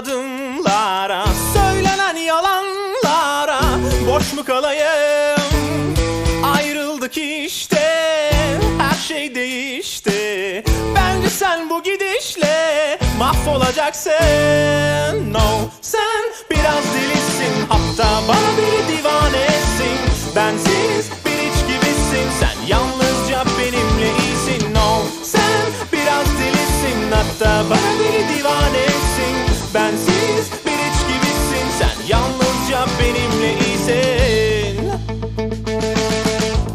adımlara Söylenen yalanlara Boş mu kalayım? Ayrıldık işte Her şey değişti. Bence sen bu gidişle Mahvolacaksın No sen biraz delisin Hatta bana bir divanesin. Bensiz bir iç gibisin Sen yalnız bensiz bir hiç gibisin. Sen yalnızca benimle iyisin.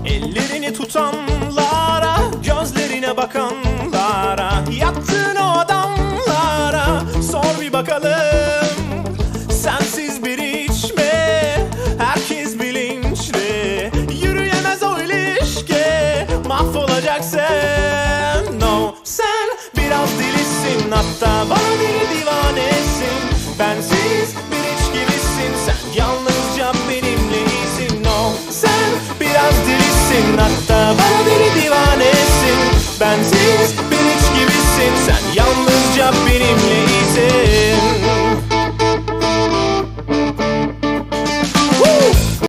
Ellerini tutanlara, gözlerine bakanlara Yattığın o adamlara sor bir bakalım. Sensiz bir içme, herkes bilinçli. Yürüyemez o ilişki, mahvolacaksın No, sen biraz delisin hatta. Bana bensiz bir içkilisin Sen yalnızca benimle iyisin. No Sen biraz delisin. Hatta bana deli divanesin. Bensiz bir içkilisin Sen yalnızca benimle